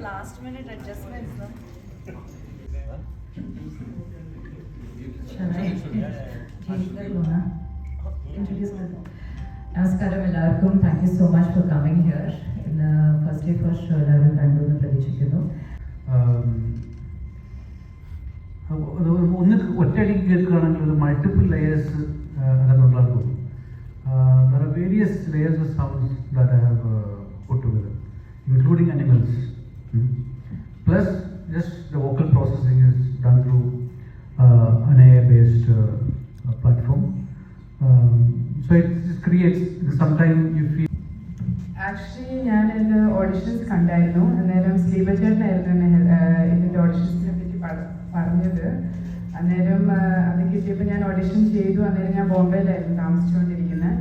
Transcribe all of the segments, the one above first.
last minute adjustments, no? Shall I? Introduce myself. നമസ്കാരം എല്ലാവർക്കും thank you so much for coming here ഇന്ന് first day first show എല്ലാവരും കണ്ടു എന്ന് പ്രതീക്ഷിക്കുന്നു ആം, അത് ഒന്ന് ഒറ്റയടിക്ക് കേൾക്കുകയാണെങ്കിൽ ഒരു മൾട്ടിപ്പിൾ ലെയേഴ്സ് അതെന്നുള്ളത് തോന്നും there are various layers of sounds that I have put together including animals plus just the vocal processing is done through an AI based uh, uh, platform. Um, so it, creates sometimes you feel. Actually ഞാൻ എന്റെ auditions കണ്ടായിരുന്നു. അന്നേരം സ്ലീപ ചേട്ടനായിരുന്നു എന്നെ ഇതിന്റെ ഓഡിഷൻസിനെ പറ്റി പറ- പറഞ്ഞത്. അന്നേരം അത് കിട്ടിയപ്പോൾ ഞാൻ ഓഡിഷൻ ചെയ്തു. അന്നേരം ഞാൻ ബോംബെയിലായിരുന്നു താമസിച്ചുകൊണ്ടിരിക്കുന്നത്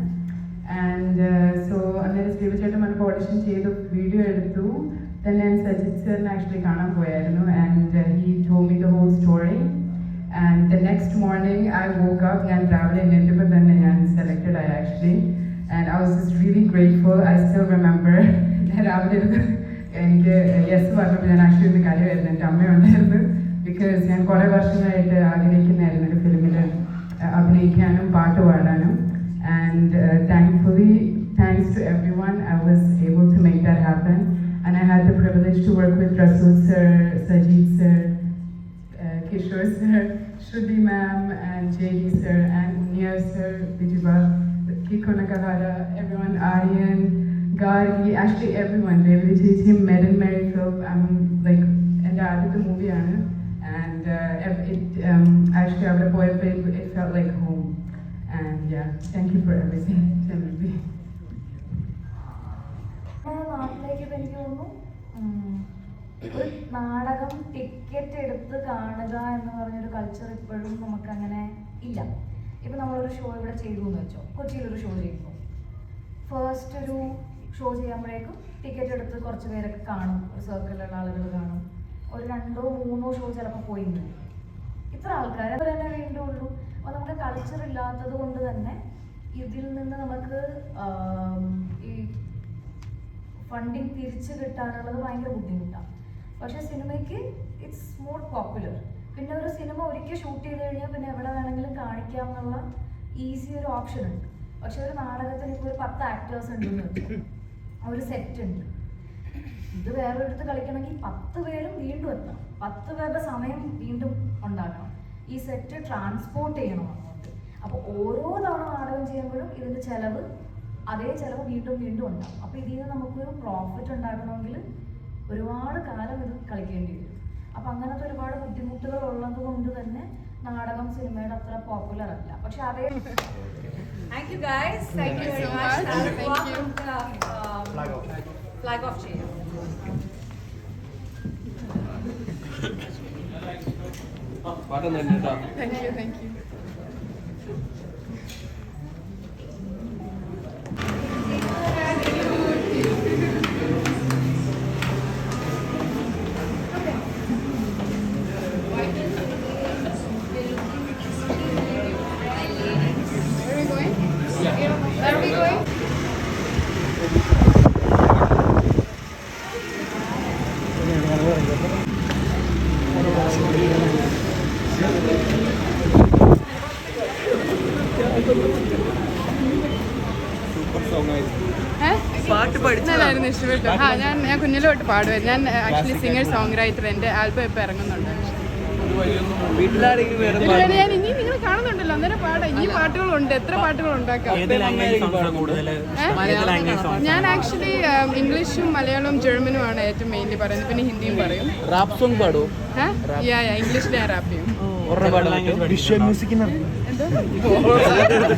ആൻഡ് സോ അന്നേരം സ്ലീപ ചേട്ടൻ വന്നപ്പോൾ ഓഡിഷൻ ചെയ്തു വീഡിയോ എടുത്തു. തന്നെ ഞാൻ സജിത് സാറിനെ ആക്ച്വലി കാണാൻ പോയായിരുന്നു. And he to me the whole story and the next morning I woke up ഞാൻ രാവിലെ എണീറ്റപ്പോൾ തന്നെ ഞാൻ സെലക്റ്റഡ് ആയി actually and I was just really grateful I still remember ഞാൻ രാവിലെ ഇരുന്ന് എനിക്ക് യെസ് പറഞ്ഞപ്പോൾ ഞാൻ ആക്ച്വലി ഇന്ന് കാര്യമായിരുന്നു എൻ്റെ അമ്മയുണ്ടായിരുന്നു ബിക്കോസ് ഞാൻ കുറേ വർഷങ്ങളായിട്ട് ആഗ്രഹിക്കുന്നതായിരുന്നു ഒരു ഫിലിമിൽ അഭിനയിക്കാനും പാട്ട് പാടാനും and thankfully thanks to everyone I was able to make that happen and I had the privilege to work with Resul sir Sajeeth sir uh, Kishore sir, Shruti ma'am, and JD sir, and Unia sir, Vijiba, Kiko Nakahara, everyone, Aryan, Gargi, actually everyone, Chichi, Merin Mary Philp, I'm like, and I did the movie, Anna, and uh, it, um, actually, would have it, it felt like home. And yeah, thank you for everything. നമ്മുടെ നാട്ടിലേക്ക് എനിക്ക് തോന്നുന്നു ഒരു നാടകം ticket എടുത്ത് കാണുക എന്ന് പറഞ്ഞൊരു കൾച്ചർ ഇപ്പോഴും നമുക്കങ്ങനെ ഇല്ല ഇപ്പൊ നമ്മളൊരു ഷോ ഇവിടെ ചെയ്തു എന്ന് വെച്ചോ. കൊച്ചിയിലൊരു ഷോ ചെയ്യുന്നു. ഫസ്റ്റ് ഒരു ഷോ ചെയ്യുമ്പോഴേക്കും ടിക്കറ്റ് എടുത്ത് കുറച്ച് പേരൊക്കെ കാണും. ഒരു സർക്കിളിലുള്ള ആളുകൾ കാണും. ഒരു രണ്ടോ മൂന്നോ ഷോ ചിലപ്പോൾ പോയി പോകും ഇത്ര ആൾക്കാരെ തന്നെ വേണ്ടുള്ളൂ അപ്പോൾ നമുക്ക് കൾച്ചർ ഇല്ലാത്തത് കൊണ്ട് തന്നെ ഇതിൽ നിന്ന് നമുക്ക് ഈ ഫണ്ടിങ് തിരിച്ചു കിട്ടാനുള്ളത് ഭയങ്കര ബുദ്ധിമുട്ടാണ് പക്ഷേ സിനിമയ്ക്ക് ഇറ്റ്സ് മോർ പോപ്പുലർ പിന്നെ ഒരു സിനിമ ഒരിക്കൽ ഷൂട്ട് ചെയ്ത് കഴിഞ്ഞാൽ പിന്നെ എവിടെ വേണമെങ്കിലും കാണിക്കാം എന്നുള്ള ഈസി ഒരു ഓപ്ഷൻ ഉണ്ട്. പക്ഷെ ഒരു നാടകത്തിന് ഇപ്പോൾ ഒരു പത്ത് ആക്ടേഴ്സ് ഉണ്ടെന്ന് വെച്ചു ഒരു സെറ്റ് ഉണ്ട്. ഇത് വേറെ വേറൊരിടത്ത് കളിക്കണമെങ്കിൽ പത്ത് പേരും വീണ്ടും എത്തണം. പത്ത് പേരുടെ സമയം വീണ്ടും ഉണ്ടാക്കണം. ഈ സെറ്റ് ട്രാൻസ്പോർട്ട് ചെയ്യണം അങ്ങോട്ട്. അപ്പോൾ ഓരോ തവണ നാടകം ചെയ്യുമ്പോഴും ഇതിന്റെ ചിലവ് അതേ ചിലവ് വീണ്ടും വീണ്ടും ഉണ്ടാകും അപ്പോൾ ഇതിൽ നിന്ന് നമുക്കൊരു പ്രോഫിറ്റ് ഉണ്ടാകണമെങ്കിൽ ഒരുപാട് കാലം ഇത് കളിക്കേണ്ടി വരും. അപ്പോൾ അങ്ങനത്തെ ഒരുപാട് ബുദ്ധിമുട്ടുകൾ ഉള്ളത് കൊണ്ട് തന്നെ നാടകം സിനിമയുടെ അത്ര പോപ്പുലർ അല്ല. പക്ഷെ അതേ thank you guys thank you very much flag off ചെയ്യാം Thank you, thank you. Going? Where are we going? ഇഷ്ടപ്പെട്ടു ആ ഞാൻ ഞാൻ കുഞ്ഞിലെ തൊട്ട് ഞാൻ ആക്ച്വലി സിംഗർ സോങ് റൈറ്റർ എന്റെ ആൽബം ഇപ്പോൾ ഇറങ്ങുന്നുണ്ട് ഞാൻ ഇനി പാട്ടുകളുണ്ട്. എത്ര പാട്ടുകൾ ഉണ്ടാക്കാം ഞാൻ ആക്ച്വലി ഇംഗ്ലീഷും മലയാളവും ജർമ്മനും ആണ് ഏറ്റവും മെയിൻലി പറയുന്നത്. പിന്നെ ഹിന്ദിയും പറയും. റാപ്പ് സോങ് പാടും യാ യാ ഇംഗ്ലീഷിൽ ഞാൻ റാപ്പ് ചെയ്യും. എന്തോ?